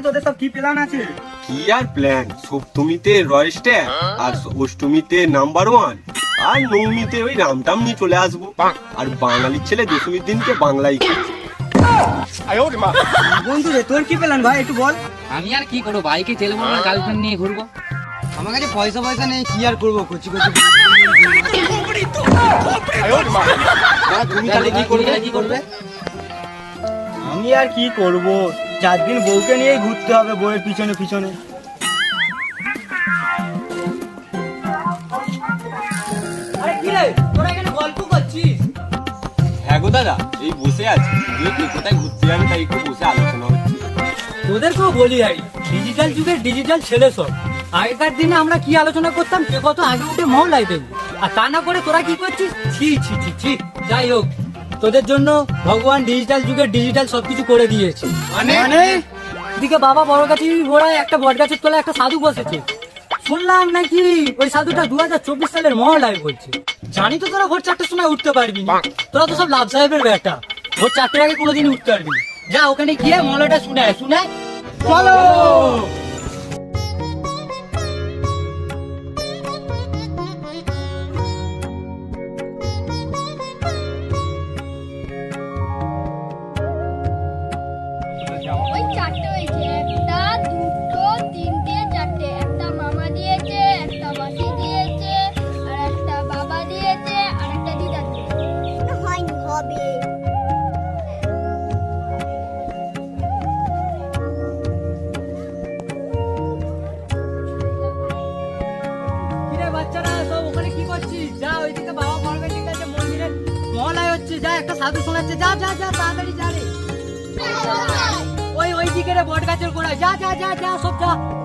রাতে তোদের সব কি প্ল্যান আছে? কি আর প্ল্যান সপ্তমীতে রয়েস্টে আর অষ্টমীতে নাম্বার ওয়ান আর নবমীতে ওই রামটাম নিয়ে চলে আসব। আর বাঙালির ছেলে দশমীর দিনকে বাংলাই বন্ধু রে তোর কি প্ল্যান ভাই? একটু বল। আমি আর কি করব? বাইকে তেল মারবো গার্লফ্রেন্ড নিয়ে ঘুরবো। আমার কাছে পয়সা পয়সা নেই কি আর করব? কচি কচি তুমি তাহলে কি করবে? কি করবে? আমি আর কি করব? চার দিন বউকে নিয়েই ঘুরতে হবে বউয়ের পিছনে পিছনে। আরে কি রে তোরা এখানে গল্প করছিস? হ্যাঁ গো দাদা এই বসে আছি। কি কোথায় ঘুরতে যাবে তাই একটু বসে আলোচনা হচ্ছে। তোদেরকেও বলি আই ডিজিটাল যুগের ডিজিটাল ছেলে সব। আগেকার দিনে আমরা কি আলোচনা করতাম কে কত আগে উঠে মহলাই দেব আর তা না করে তোরা কি করছিস? ছি ছি ছি ছি। যাই হোক তোদের জন্য ভগবান ডিজিটাল যুগে ডিজিটাল সবকিছু করে দিয়েছে। মানে? এদিকে বাবা বড় গাছি ঘোড়ায় একটা বট গাছের তলায় একটা সাধু বসেছে। শুনলাম নাকি ওই সাধুটা দু হাজার চব্বিশ সালের মহলায় বলছে। জানি তো তোরা ভোর চারটার সময় উঠতে পারবি তোরা তো সব লাভ সাহেবের বেটা। ভোর চারটের আগে কোনোদিন উঠতে পারবি। যা ওখানে গিয়ে মহলাটা শুনে শুনে। চলো! রে বট গাছের গোড়ায় যা যা যা যা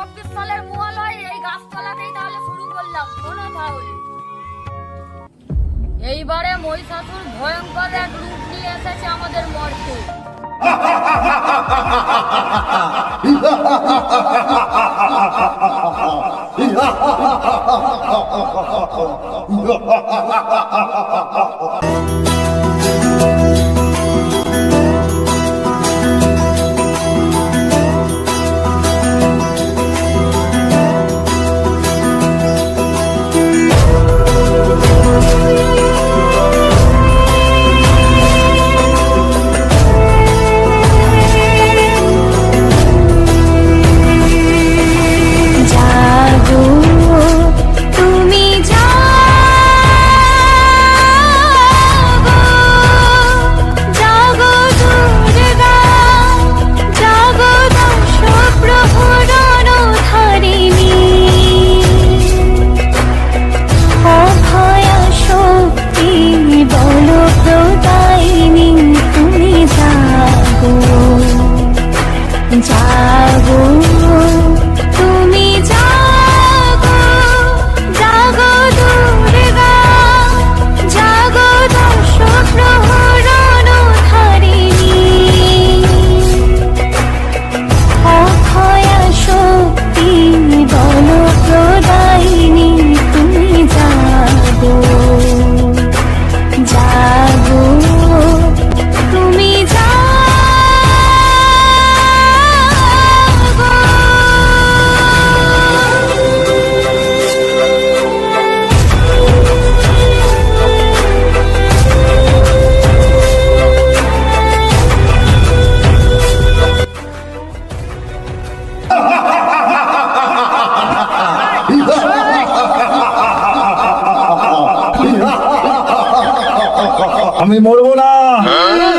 চব্বিশ সালের মহালয় এই গাছতলাতেই তাহলে শুরু করলাম, শোনো তাহলে। এইবারে মহিষাসুর ভয়ঙ্কর এক রূপ নিয়ে এসেছে আমাদের মর্তে। জাগো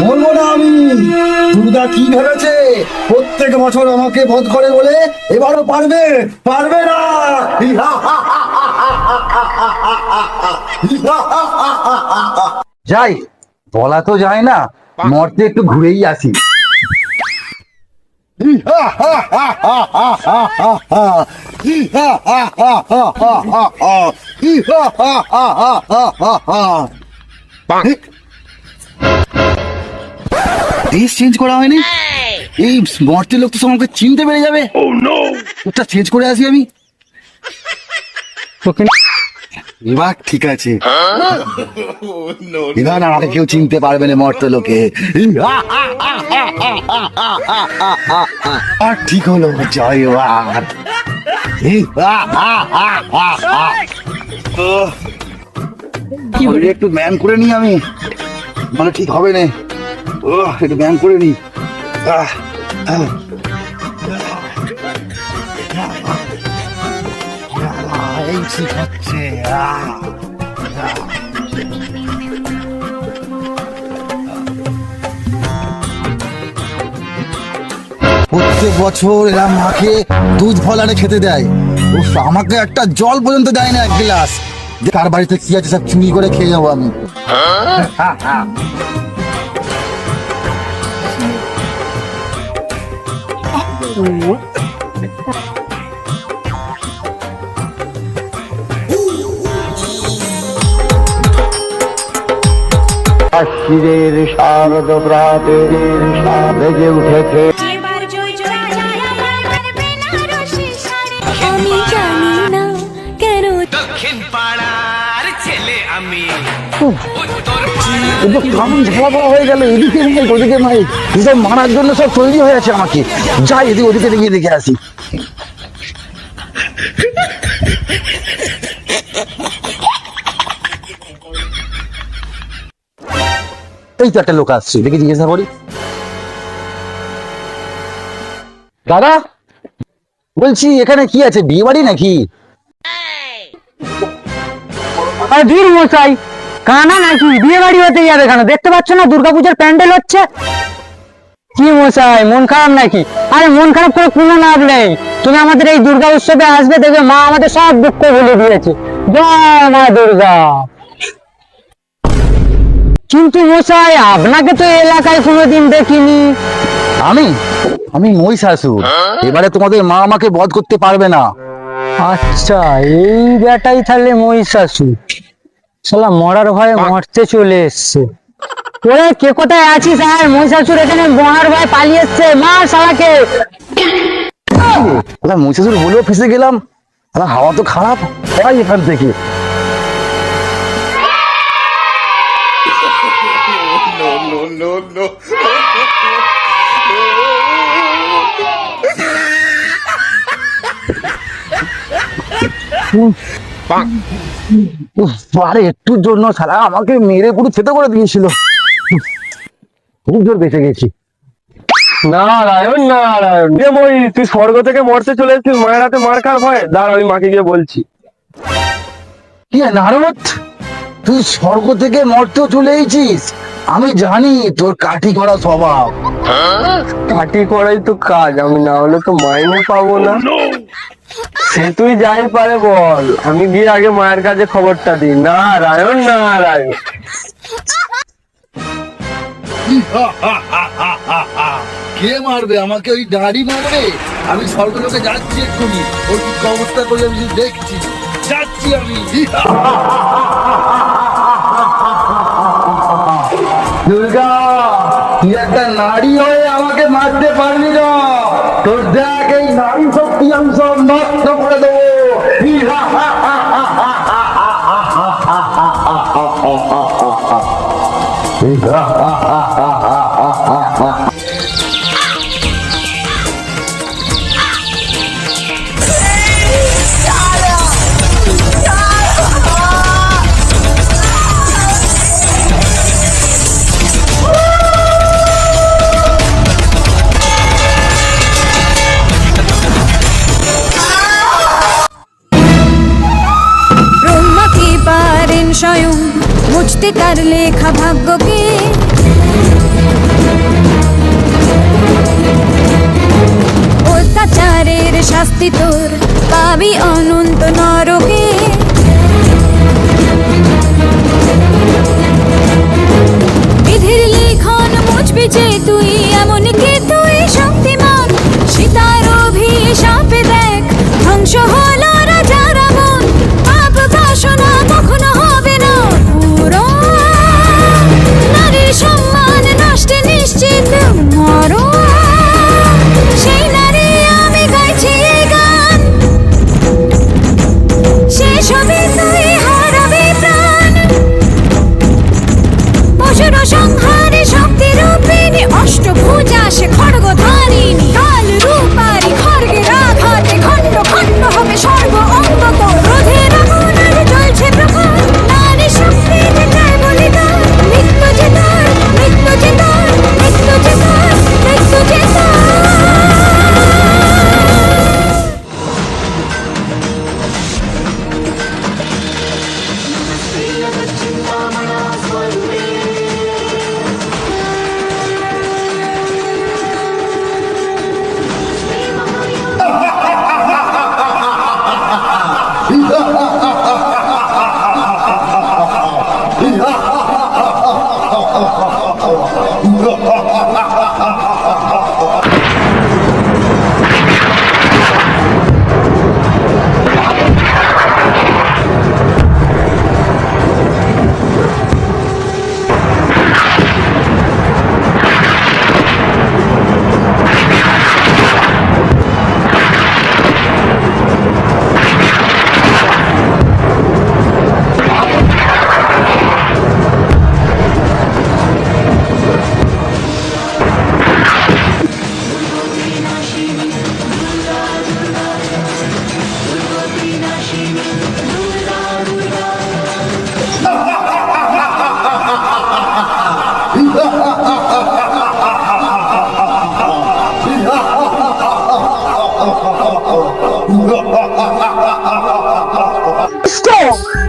মরবো না আমি। দুর্গা কি ভেবেছে? প্রত্যেক বছর আমাকে বধ করে বলে এবারও পারবে? পারবে না! যাই, বলা তো যায় না, মরতে একটু ঘুরেই আসি। ড্রেস চেঞ্জ করা হয়নি? এই মর্তের লোক তো আমাকে চিনতে পেরে যাবে। ওটা চেঞ্জ করে আসি আমি। এবার ঠিক আছে। এবার আমাকে কেউ চিনতে পারবে না মর্ত লোকে। আর ঠিক হলো জয় এবার একটু ম্যান করে নি আমি। মানে ঠিক হবে না। ও একটু ব্যায়াম করে নি এই ঠিক হচ্ছে। প্রত্যেক বছর এরা মাকে দুধ ফলানে খেতে দেয়। উফ, আমাকে একটা জল পর্যন্ত দেয় না এক গ্লাস। কার বাড়িতে কি আছে সব চুরি করে খেয়ে যাব আমি। আশিরের শারদ প্রাতের বেজে উঠেছে। জয় আমার বেনারসি আমি কিন্তু কেমন ঝালা হয়ে গেল এদিকে নাই ওদিকে নাই এসব মারার জন্য সব তৈরি হয়ে আছে আমাকে। যাই এদিকে ওদিকে গিয়ে দেখে আসি। এই তো একটা লোক আসছে দেখে জিজ্ঞাসা করি। দাদা বলছি এখানে কি আছে বিয়ে বাড়ি নাকি আর বীর মশাই। কানা নাকি বিয়ে বাড়ি হতে যাবে কেন? দেখতে পাচ্ছ না দুর্গাপূজার প্যান্ডেল হচ্ছে? কি মশাই মন খারাপ নাকি? আরে মন খারাপ করে কোনো লাভ নেই। তুমি আমাদের এই দুর্গা উৎসবে আসবে দেখবে মা আমাদের সব দুঃখ ভুলে দিয়েছে। জয় মা দুর্গা। কিন্তু মশাই আপনাকে তো এই এলাকায় কোনোদিন দেখিনি। আমি? আমি মই শাশুর এবারে তোমাদের মা আমাকে বধ করতে পারবে না। আচ্ছা এই বেটাই তাহলে মহিষাসুর শালা মরার ভয়ে মরতে চলে এসছে। ওরে কে কোথায় আছিস? আর মহিষাসুর এখানে মরার ভয়ে পালিয়ে এসছে। মা শালাকে! ওরা মই শাশুর বলেও ফেসে গেলাম। আরে হাওয়া তো খারাপ। হয় এখান থেকে। উফ, আরে একটুর জন্য সারা আমাকে মেরে পুরো থেতে করে দিয়েছিল। খুব জোর বেঁচে গেছি। নারায়ণ নারায়ণ। এ মই তুই স্বর্গ থেকে মরতে চলে এসেছিস মায়ের হাতে মার খার ভয়? দাঁড়া আমি মাকে গিয়ে বলছি। কি নারদ? তুই স্বর্গ থেকে মরতেও চলে এসেছিস? আমি জানি তোর কাঠি করা স্বভাব। কাঠি করাই তো কাজ আমি না হলে তো মাইনে পাবো না। সে তুই যাই পারে বল। আমি গিয়ে আগে মায়ের কাছে খবরটা দিই। নারায়ণ নারায়ণ কে মারবে? আমাকে ওই দাড়ি মারবে? আমি স্বর্গলোকে যাচ্ছি এক্ষুনি। ওর কি অবস্থা আমি দেখছি? যাচ্ছি আমি। দুর্গা, তুই একটা নারী হয়ে আমাকে মারতে পারবি না। তোর দেখ এই নারী শক্তি আমি সব নষ্ট করে দেবো ব্রহ্মা সৃষ্টিকার লেখা ভাগ্যকে অত্যাচারের শাস্তি তোর পাবি অনন্ত নরকে। বিধির লেখন মুছবি যে তুই, এমন কে তুই শক্তিমান? সীতার অভিশাপে দেখ, ধ্বংস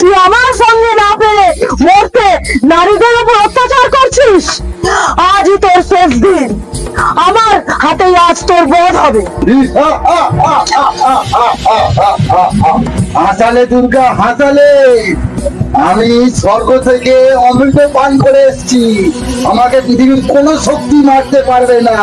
তুই আমার সঙ্গে না পেরে মরতে নারীদের উপর অত্যাচার করছিস? আজই তোর শেষ দিন। আমার হাতে আজ তোর বোধ হবে। হাসালে দুর্গা, হাসালে। আমি স্বর্গ থেকে অমৃত পান করে এসেছি আমাকে পৃথিবীর কোন শক্তি মারতে পারবে না